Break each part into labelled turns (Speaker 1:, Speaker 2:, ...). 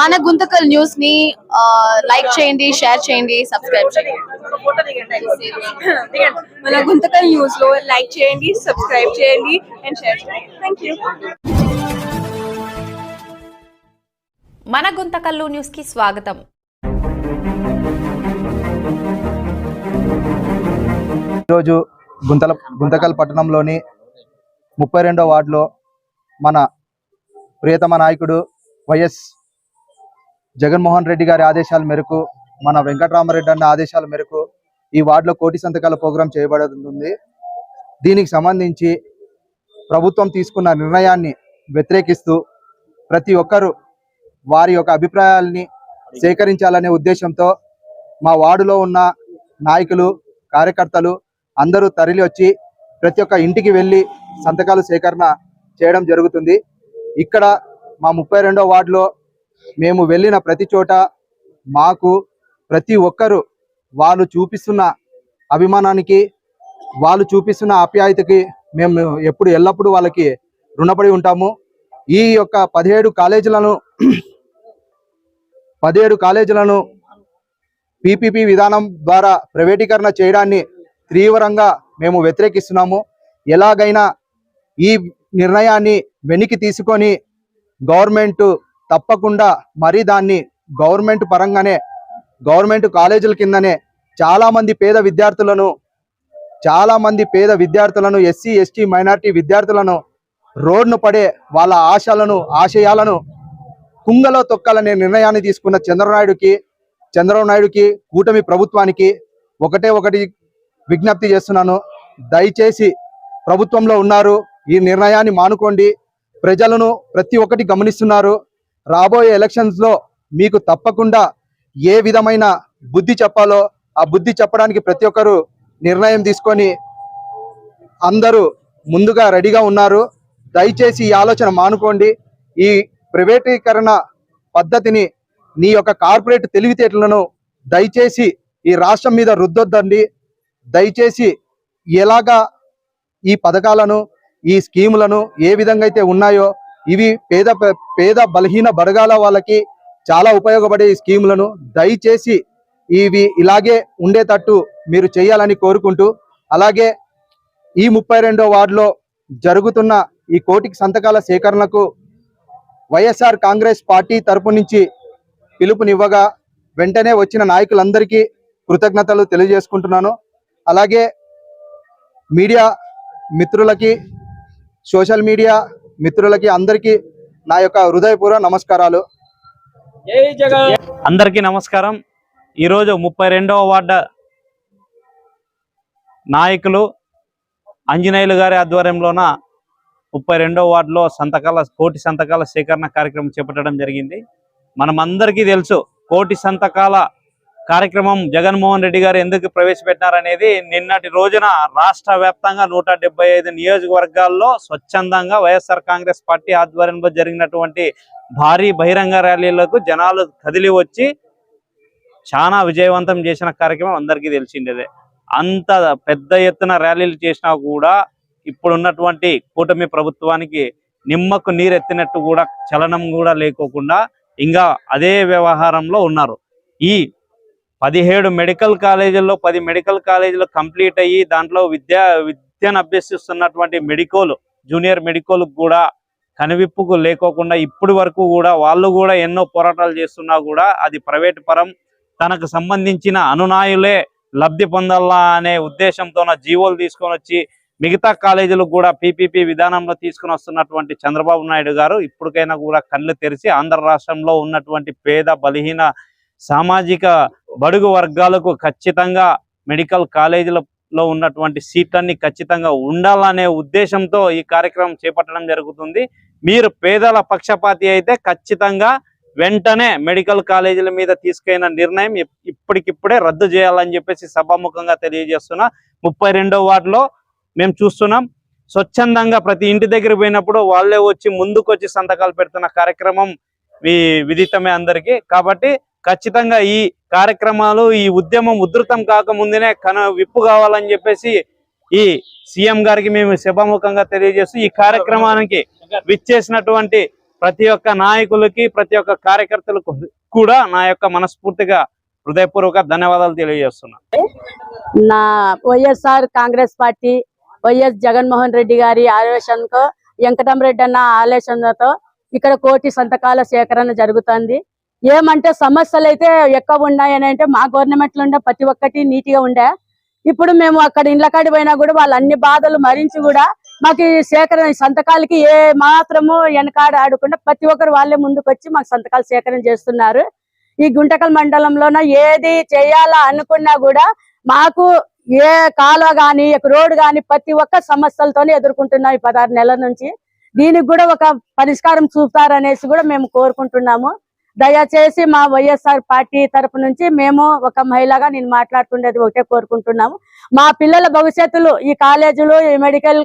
Speaker 1: మన గుంతకల్ న్యూస్ని లైక్ చేయండి షేర్ చేయండి సబ్స్క్రైబ్ చేయండి.
Speaker 2: మన గుంతకల్ న్యూస్లో లైక్ చేయండి సబ్స్క్రైబ్ చేయండి అండ్ షేర్ చేయండి. థ్యాంక్ యూ
Speaker 3: మన గుంతకల్లు న్యూస్కి స్వాగతం.
Speaker 4: ఈరోజు గుంతల గుంతకల్ పట్టణంలోని ముప్పై రెండో వార్డులో మన ప్రియతమ నాయకుడు వైఎస్ జగన్మోహన్ రెడ్డి గారి ఆదేశాల మేరకు మన వెంకటరామరెడ్డి అన్న ఆదేశాల మేరకు ఈ వార్డులో కోటి సంతకాల ప్రోగ్రాం చేయబడుతుంది. దీనికి సంబంధించి ప్రభుత్వం తీసుకున్న నిర్ణయాన్ని వ్యతిరేకిస్తూ ప్రతి ఒక్కరూ వారి యొక్క అభిప్రాయాల్ని సేకరించాలనే ఉద్దేశంతో మా వార్డులో ఉన్న నాయకులు కార్యకర్తలు అందరూ తరలి వచ్చి ప్రతి ఒక్క ఇంటికి వెళ్ళి సంతకాలు సేకరణ చేయడం జరుగుతుంది. ఇక్కడ మా ముప్పై రెండో వార్డులో మేము వెళ్ళిన ప్రతి చోట మాకు ప్రతి ఒక్కరూ వాళ్ళు చూపిస్తున్న అభిమానానికి వాళ్ళు చూపిస్తున్న ఆప్యాయతకి మేము ఎప్పుడు ఎల్లప్పుడూ వాళ్ళకి రుణపడి ఉంటాము. ఈ యొక్క పదిహేడు కాలేజీలను పదిహేడు కాలేజీలను పీపీపీ విధానం ద్వారా ప్రైవేటీకరణ చేయడాన్ని తీవ్రంగా మేము వ్యతిరేకిస్తున్నాము. ఎలాగైనా ఈ నిర్ణయాన్ని వెనక్కి తీసుకొని గవర్నమెంట్ తప్పకుండా మరీ దాన్ని గవర్నమెంట్ పరంగానే గవర్నమెంట్ కాలేజీల కిందనే చాలా మంది పేద విద్యార్థులను చాలా మంది పేద విద్యార్థులను ఎస్సీ ఎస్టీ మైనార్టీ విద్యార్థులను రోడ్ను పడే వాళ్ళ ఆశలను ఆశయాలను కుంగలో తొక్కాలనే నిర్ణయాన్ని తీసుకున్న చంద్రనాయుడుకి చంద్రబాబు నాయుడుకి కూటమి ప్రభుత్వానికి ఒకటే ఒకటి విజ్ఞప్తి చేస్తున్నాను. దయచేసి ప్రభుత్వంలో ఉన్నారు ఈ నిర్ణయాన్ని మానుకోండి. ప్రజలను ప్రతి ఒక్కటి గమనిస్తున్నారు. రాబోయే ఎలక్షన్స్లో మీకు తప్పకుండా ఏ విధమైన బుద్ధి చెప్పాలో ఆ బుద్ధి చెప్పడానికి ప్రతి ఒక్కరు నిర్ణయం తీసుకొని అందరూ ముందుగా రెడీగా ఉన్నారు. దయచేసి ఈ ఆలోచన మానుకోండి. ఈ ప్రైవేటీకరణ పద్ధతిని నీ యొక్క కార్పొరేట్ తెలివితేటలను దయచేసి ఈ రాష్ట్రం మీద రుద్దొద్దండి. దయచేసి ఎలాగా ఈ పథకాలను ఈ స్కీములను ఏ విధంగా అయితే ఉన్నాయో ఇవి పేద పేద బలహీన బడగాల వాళ్ళకి చాలా ఉపయోగపడే స్కీములను దయచేసి ఇవి ఇలాగే ఉండేటట్టు మీరు చేయాలని కోరుకుంటూ అలాగే ఈ ముప్పై రెండో వార్డులో జరుగుతున్న ఈ కోటికి సంతకాల సేకరణకు వైఎస్ఆర్ కాంగ్రెస్ పార్టీ తరపు నుంచి పిలుపునివ్వగా వెంటనే వచ్చిన నాయకులందరికీ కృతజ్ఞతలు తెలియజేసుకుంటున్నాను. అలాగే మీడియా మిత్రులకి సోషల్ మీడియా మిత్రులకి అందరికీ నా యొక్క హృదయపూర్వ నమస్కారాలు.
Speaker 5: అందరికీ నమస్కారం. ఈరోజు ముప్పై రెండవ వార్డు నాయకులు ఆంజనేయులు గారి ఆధ్వర్యంలోన ముప్పై రెండవ వార్డులో సంతకాల కోటి సంతకాల సేకరణ కార్యక్రమం చేపట్టడం జరిగింది. మనం అందరికీ తెలుసు కోటి సంతకాల కార్యక్రమం జగన్మోహన్ రెడ్డి గారు ఎందుకు ప్రవేశపెట్టారనేది నిన్నటి రోజున రాష్ట్ర వ్యాప్తంగా నూట ఐదు నియోజకవర్గాల్లో స్వచ్ఛందంగా వైఎస్ఆర్ కాంగ్రెస్ పార్టీ ఆధ్వర్యంలో జరిగినటువంటి భారీ బహిరంగ ర్యాలీలకు జనాలు కదిలి వచ్చి చాలా విజయవంతం చేసిన కార్యక్రమం అందరికీ తెలిసిండేదే. అంత పెద్ద ఎత్తున ర్యాలీలు చేసినా కూడా ఇప్పుడున్నటువంటి కూటమి ప్రభుత్వానికి నిమ్మకు నీరెత్తినట్టు కూడా చలనం కూడా లేకోకుండా ఇంకా అదే వ్యవహారంలో ఉన్నారు. ఈ పదిహేడు మెడికల్ కాలేజీల్లో పది మెడికల్ కాలేజీలు కంప్లీట్ అయ్యి దాంట్లో విద్యా విద్యను అభ్యసిస్తున్నటువంటి మెడికోలు జూనియర్ మెడికోలు కూడా కనువిప్పుకు లేకోకుండా ఇప్పటి వరకు కూడా వాళ్ళు కూడా ఎన్నో పోరాటాలు చేస్తున్నా కూడా అది ప్రైవేట్ పరం. తనకు సంబంధించిన అనునాయులే లబ్ధి పొందాలా అనే ఉద్దేశంతో జీవోలు తీసుకొని వచ్చి మిగతా కాలేజీలకు కూడా పీపీపీ విధానంలో తీసుకుని వస్తున్నటువంటి చంద్రబాబు నాయుడు గారు ఇప్పటికైనా కూడా కళ్ళు తెరిచి ఆంధ్ర రాష్ట్రంలో ఉన్నటువంటి పేద బలహీన సామాజిక బడుగు వర్గాలకు ఖచ్చితంగా మెడికల్ కాలేజీలలో ఉన్నటువంటి సీట్లన్నీ ఖచ్చితంగా ఉండాలనే ఉద్దేశంతో ఈ కార్యక్రమం చేపట్టడం జరుగుతుంది. మీరు పేదల పక్షపాతి అయితే ఖచ్చితంగా వెంటనే మెడికల్ కాలేజీల మీద తీసుకైన నిర్ణయం ఇప్పటికిప్పుడే రద్దు చేయాలని చెప్పేసి సభాముఖంగా తెలియజేస్తున్నా. ముప్పై రెండో వార్డులో మేము చూస్తున్నాం. స్వచ్ఛందంగా ప్రతి ఇంటి దగ్గర పోయినప్పుడు వాళ్ళే వచ్చి ముందుకు వచ్చి సంతకాలు పెడుతున్న కార్యక్రమం విదితమే అందరికీ. కాబట్టి ఖచ్చితంగా ఈ కార్యక్రమాలు ఈ ఉద్యమం ఉధృతం కాకముందునే కన విప్పు కావాలని చెప్పేసి ఈ సీఎం గారికి మేము శుభముఖంగా తెలియజేస్తూ ఈ కార్యక్రమానికి విచ్చేసినటువంటి ప్రతి ఒక్క నాయకులకి ప్రతి ఒక్క కార్యకర్తలకు కూడా నా యొక్క మనస్ఫూర్తిగా హృదయపూర్వక ధన్యవాదాలు తెలియజేస్తున్నా
Speaker 6: నా YSR Congress party YS Jaganmohan Reddy గారి ఆలోచనతో వెంకటం రెడ్డి అన్న ఆలోచనతో ఇక్కడ కోటి సంతకాల సేకరణ జరుగుతుంది. ఏమంటే సమస్యలు అయితే ఎక్కువ ఉన్నాయని అంటే మా గవర్నమెంట్లో ఉండే ప్రతి ఒక్కటి నీట్గా ఉండే. ఇప్పుడు మేము అక్కడ ఇండ్ల కాడి పోయినా కూడా వాళ్ళ అన్ని బాధలు మరించి కూడా మాకు సేకరణ సంతకాలకి ఏ మాత్రము వెనకాడ ఆడకుండా ప్రతి ఒక్కరు వాళ్ళే ముందుకు వచ్చి మాకు సంతకాలు సేకరణ చేస్తున్నారు. ఈ గుంటకల్ మండలంలోన ఏది చేయాలా అనుకున్నా కూడా మాకు ఏ కాలువ గాని రోడ్డు గాని ప్రతి ఒక్క సమస్యలతోనే ఎదుర్కొంటున్నాం ఈ పదహారు నెలల నుంచి. దీనికి కూడా ఒక పరిష్కారం చూపుతారనేసి కూడా మేము కోరుకుంటున్నాము. దయచేసి మా వైఎస్ఆర్ పార్టీ తరపు నుంచి మేము ఒక మహిళగా నేను మాట్లాడుతుండేది ఒకటే కోరుకుంటున్నాము. మా పిల్లల భవిష్యత్తులు ఈ కాలేజీలు ఈ మెడికల్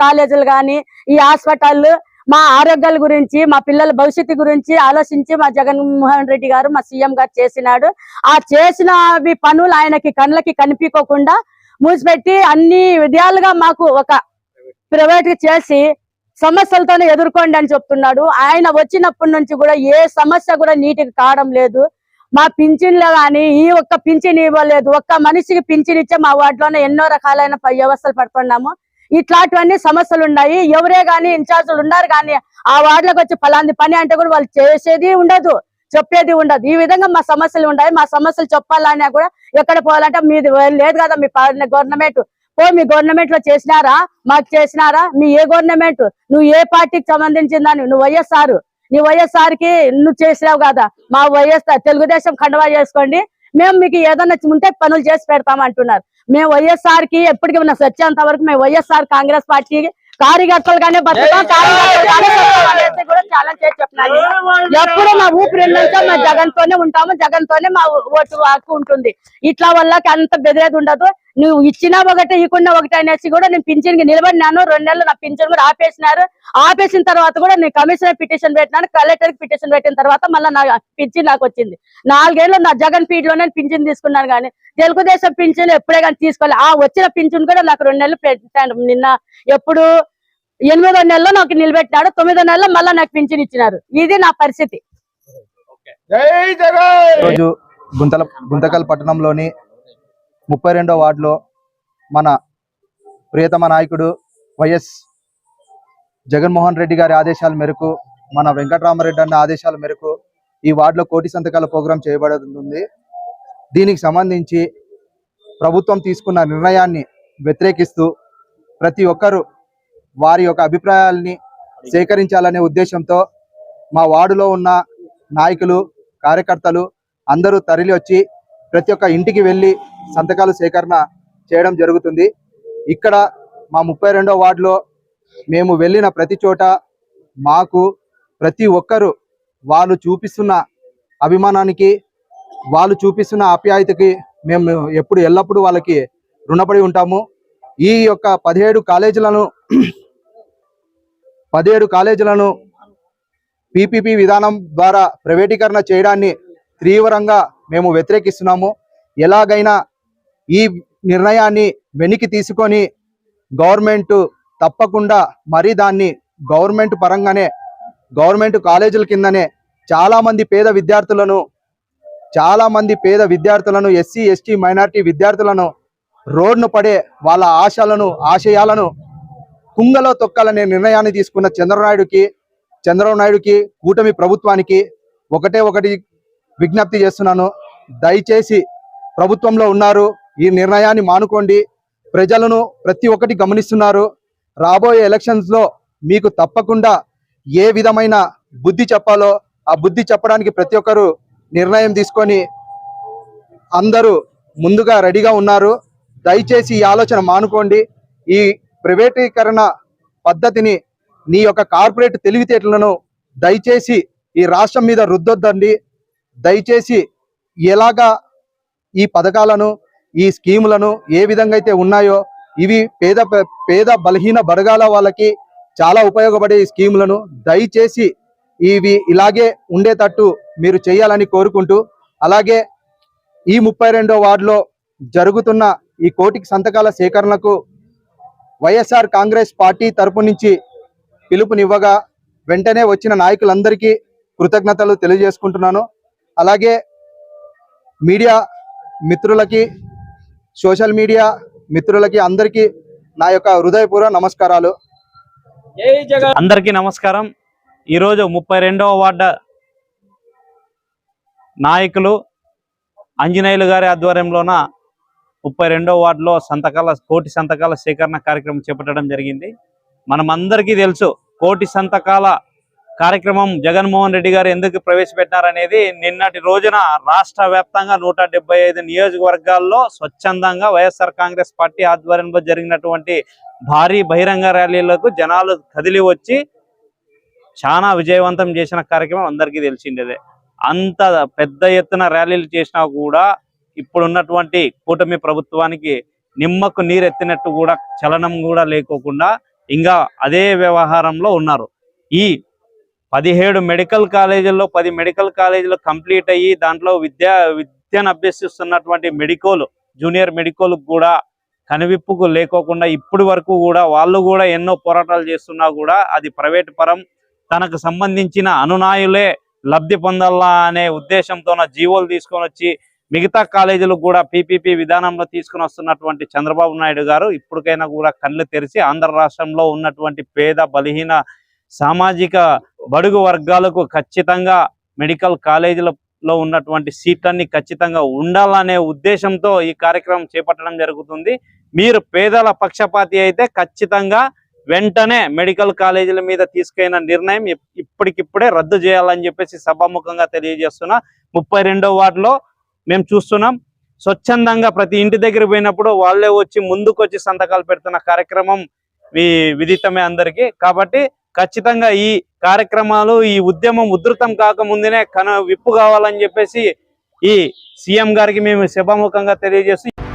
Speaker 6: కాలేజీలు కానీ ఈ హాస్పిటల్ మా ఆరోగ్యాల గురించి మా పిల్లల భవిష్యత్తు గురించి ఆలోచించి మా జగన్మోహన్ రెడ్డి గారు మా సీఎం గారు చేసినాడు. ఆ చేసిన పనులు ఆయనకి కళ్ళకి కనిపించకుండా మూసిపెట్టి అన్ని విధాలుగా మాకు ఒక ప్రైవేట్ చేసి సమస్యలతోనే ఎదుర్కోండి అని చెప్తున్నాడు. ఆయన వచ్చినప్పటి నుంచి కూడా ఏ సమస్య కూడా నీటికి కావడం లేదు. మా పింఛన్లు కానీ ఈ ఒక్క పింఛన్ ఇవ్వలేదు. ఒక్క మనిషికి పింఛన్ ఇచ్చే మా వార్డులోనే ఎన్నో రకాలైన వ్యవస్థలు పడుతున్నాము. ఇట్లాంటివన్నీ సమస్యలు ఉన్నాయి ఎవరే గాని ఇన్ఛార్జీలు ఉన్నారు కానీ ఆ వార్డులకు వచ్చి ఫలాంది పని అంటే కూడా వాళ్ళు చేసేది ఉండదు చెప్పేది ఉండదు. ఈ విధంగా మా సమస్యలు ఉన్నాయి. మా సమస్యలు చెప్పాలన్నా కూడా ఎక్కడ పోవాలంటే మీది లేదు కదా మీ గవర్నమెంట్ ఓ మీ గవర్నమెంట్లో చేసినారా? మాకు చేసినారా? మీ ఏ గవర్నమెంట్ నువ్వు ఏ పార్టీకి సంబంధించిందని? నువ్వు వైఎస్ఆర్. నీ వైఎస్ఆర్కి నువ్వు చేసినావు కదా. మా వైఎస్ఆర్ తెలుగుదేశం కండవా చేసుకోండి. మేము మీకు ఏదన్నా ఉంటే పనులు చేసి పెడతాం అంటున్నారు. మేము వైఎస్ఆర్కి ఎప్పటికీ ఉన్న సత్యంత వరకు మేము వైఎస్ఆర్ కాంగ్రెస్ పార్టీ కార్యకర్తలుగానే బతుకుతాం. కూడా చేసి చెప్తున్నాను ఎప్పుడు మా ఊపిరి మా జగన్ తోనే ఉంటాము. జగన్ తోనే మా ఓటు హక్కు ఉంటుంది. ఇట్లా వల్లకి అంత బెదిరేది ఉండదు. నువ్వు ఇచ్చినా ఒకటే ఇకుండా ఒకటే అనేసి కూడా నేను పింఛన్కి నిలబడినాను. రెండు నెలలు నా పింఛన్ కూడా ఆపేసినారు. ఆపేసిన తర్వాత కూడా నేను కమిషనర్ పిటిషన్ పెట్టినాను కలెక్టర్కి పిటిషన్ పెట్టిన తర్వాత మళ్ళీ నా పింఛన్ నాకు వచ్చింది. నాలుగేళ్ళు నా జగన్ పీడ్లోనే పింఛన్ తీసుకున్నాను కానీ తెలుగుదేశం పింఛన్ ఎప్పుడే కానీ తీసుకోవాలి ఆ వచ్చిన పింఛన్ కూడా నాకు రెండు నెలలు పెట్టాను. నిన్న ఎప్పుడు ఎనిమిదో నెలలో నాకు నిలబెట్టినాడు తొమ్మిదో నెలలో మళ్ళీ నాకు పింఛన్ ఇచ్చినారు. ఇది నా పరిస్థితి.
Speaker 4: రోజు గుంతల గుంతకల్ పట్టణంలోని ముప్పై రెండో వార్డులో మన ప్రియతమ నాయకుడు వైఎస్ జగన్మోహన్ రెడ్డి గారి ఆదేశాల మేరకు మన వెంకటరామరెడ్డి అన్న ఆదేశాల మేరకు ఈ వార్డులో కోటి సంతకాల ప్రోగ్రాం చేయబడుతుంది. దీనికి సంబంధించి ప్రభుత్వం తీసుకున్న నిర్ణయాన్ని వ్యతిరేకిస్తూ ప్రతి ఒక్కరూ వారి యొక్క అభిప్రాయాల్ని సేకరించాలనే ఉద్దేశంతో మా వార్డులో ఉన్న నాయకులు కార్యకర్తలు అందరూ తరలి వచ్చి ప్రతి ఒక్క ఇంటికి వెళ్ళి సంతకాలు సేకరణ చేయడం జరుగుతుంది. ఇక్కడ మా ముప్పై రెండో వార్డులో మేము వెళ్ళిన ప్రతి చోట మాకు ప్రతి ఒక్కరూ వాళ్ళు చూపిస్తున్న అభిమానానికి వాళ్ళు చూపిస్తున్న ఆప్యాయతకి మేము ఎప్పుడు ఎల్లప్పుడూ వాళ్ళకి రుణపడి ఉంటాము. ఈ యొక్క పదిహేడు కాలేజీలను పదిహేడు కాలేజీలను పీపీపీ విధానం ద్వారా ప్రైవేటీకరణ చేయడాన్ని తీవ్రంగా మేము వ్యతిరేకిస్తున్నాము. ఎలాగైనా ఈ నిర్ణయాన్ని వెనక్కి తీసుకొని గవర్నమెంట్ తప్పకుండా మరి దాన్ని గవర్నమెంట్ పరంగానే గవర్నమెంట్ కాలేజీల కిందనే చాలామంది పేద విద్యార్థులను చాలామంది పేద విద్యార్థులను ఎస్సీ ఎస్టీ మైనారిటీ విద్యార్థులను రోడ్ను పడే వాళ్ళ ఆశలను ఆశయాలను కుంగలో తొక్కాలనే నిర్ణయాన్ని తీసుకున్న చంద్రనాయుడుకి చంద్రబాబు నాయుడుకి కూటమి ప్రభుత్వానికి ఒకటే ఒకటి విజ్ఞప్తి చేస్తున్నాను. దయచేసి ప్రభుత్వంలో ఉన్నారు. ఈ నిర్ణయాన్ని మానుకోండి. ప్రజలను ప్రతి ఒక్కటి గమనిస్తున్నారు. రాబోయే ఎలక్షన్స్లో మీకు తప్పకుండా ఏ విధమైన బుద్ధి చెప్పాలో ఆ బుద్ధి చెప్పడానికి ప్రతి ఒక్కరు నిర్ణయం తీసుకొని అందరూ ముందుగా రెడీగా ఉన్నారు. దయచేసి ఈ ఆలోచన మానుకోండి. ఈ ప్రైవేటీకరణ పద్ధతిని నీ యొక్క కార్పొరేట్ తెలివితేటలను దయచేసి ఈ రాష్ట్రం మీద రుద్దొద్దండి. దయచేసి ఎలాగా ఈ పథకాలను ఈ స్కీములను ఏ విధంగా అయితే ఉన్నాయో ఇవి పేద పేద బలహీన బరగాల వాళ్ళకి చాలా ఉపయోగపడే ఈ స్కీములను దయచేసి ఇవి ఇలాగే ఉండేటట్టు మీరు చేయాలని కోరుకుంటూ అలాగే ఈ ముప్పై రెండో వార్డులో జరుగుతున్న ఈ కోటికి సంతకాల సేకరణకు వైఎస్ఆర్ కాంగ్రెస్ పార్టీ తరపు నుంచి పిలుపునివ్వగా వెంటనే వచ్చిన నాయకులందరికీ కృతజ్ఞతలు తెలియజేసుకుంటున్నాను. అలాగే మీడియా మిత్రులకి సోషల్ మీడియా మిత్రులకి అందరికీ నా యొక్క హృదయపూర్వ నమస్కారాలు.
Speaker 5: అందరికీ నమస్కారం. ఈరోజు ముప్పై రెండవ వార్డు నాయకులు ఆంజనేయులు గారి ఆధ్వర్యంలోన ముప్పై రెండవ వార్డులో సంతకాల కోటి సంతకాల సేకరణ కార్యక్రమం చేపట్టడం జరిగింది. మనం అందరికీ తెలుసు కోటి సంతకాల కార్యక్రమం జగన్మోహన్ రెడ్డి గారు ఎందుకు ప్రవేశపెట్టారనేది నిన్నటి రోజున రాష్ట్ర వ్యాప్తంగా నూట ఐదు నియోజకవర్గాల్లో స్వచ్ఛందంగా వైఎస్ఆర్ కాంగ్రెస్ పార్టీ ఆధ్వర్యంలో జరిగినటువంటి భారీ బహిరంగ ర్యాలీలకు జనాలు కదిలి వచ్చి చాలా విజయవంతం చేసిన కార్యక్రమం అందరికీ తెలిసిండేదే అంత పెద్ద ఎత్తున ర్యాలీలు చేసినా కూడా ఇప్పుడున్నటువంటి కూటమి ప్రభుత్వానికి నిమ్మకు నీరెత్తినట్టు కూడా చలనం కూడా లేకోకుండా ఇంకా అదే వ్యవహారంలో ఉన్నారు. ఈ పదిహేడు మెడికల్ కాలేజీల్లో పది మెడికల్ కాలేజీలు కంప్లీట్ అయ్యి దాంట్లో విద్యా విద్యను అభ్యసిస్తున్నటువంటి మెడికోలు జూనియర్ మెడికోలు కూడా కనువిప్పుకు లేకోకుండా ఇప్పటి వరకు కూడా వాళ్ళు కూడా ఎన్నో పోరాటాలు చేస్తున్నా కూడా అది ప్రైవేట్ పరం. తనకు సంబంధించిన అనునాయులే లబ్ధి పొందాలా అనే ఉద్దేశంతో జీవోలు తీసుకొని వచ్చి మిగతా కాలేజీలకు కూడా పీపీపీ విధానంలో తీసుకుని వస్తున్నటువంటి చంద్రబాబు నాయుడు గారు ఇప్పటికైనా కూడా కళ్ళు తెరిచి ఆంధ్ర రాష్ట్రంలో ఉన్నటువంటి పేద బలహీన సామాజిక బడుగు వర్గాలకు ఖచ్చితంగా మెడికల్ కాలేజీలలో ఉన్నటువంటి సీట్లన్నీ ఖచ్చితంగా ఉండాలనే ఉద్దేశంతో ఈ కార్యక్రమం చేపట్టడం జరుగుతుంది. మీరు పేదల పక్షపాతి అయితే ఖచ్చితంగా వెంటనే మెడికల్ కాలేజీల మీద తీసుకైన నిర్ణయం ఇప్పటికిప్పుడే రద్దు చేయాలని చెప్పేసి సభాముఖంగా తెలియజేస్తున్నా. ముప్పై రెండో వార్డులో మేము చూస్తున్నాం. స్వచ్ఛందంగా ప్రతి ఇంటి దగ్గర పోయినప్పుడు వాళ్ళే వచ్చి ముందుకు వచ్చి సంతకాలు పెడుతున్న కార్యక్రమం విదితమే అందరికీ. కాబట్టి ఖచ్చితంగా ఈ కార్యక్రమాలు ఈ ఉద్యమం ఉధృతం కాకముందునే కన విప్పు కావాలని చెప్పేసి ఈ సీఎం గారికి మేము శుభముఖంగా తెలియజేస్తూ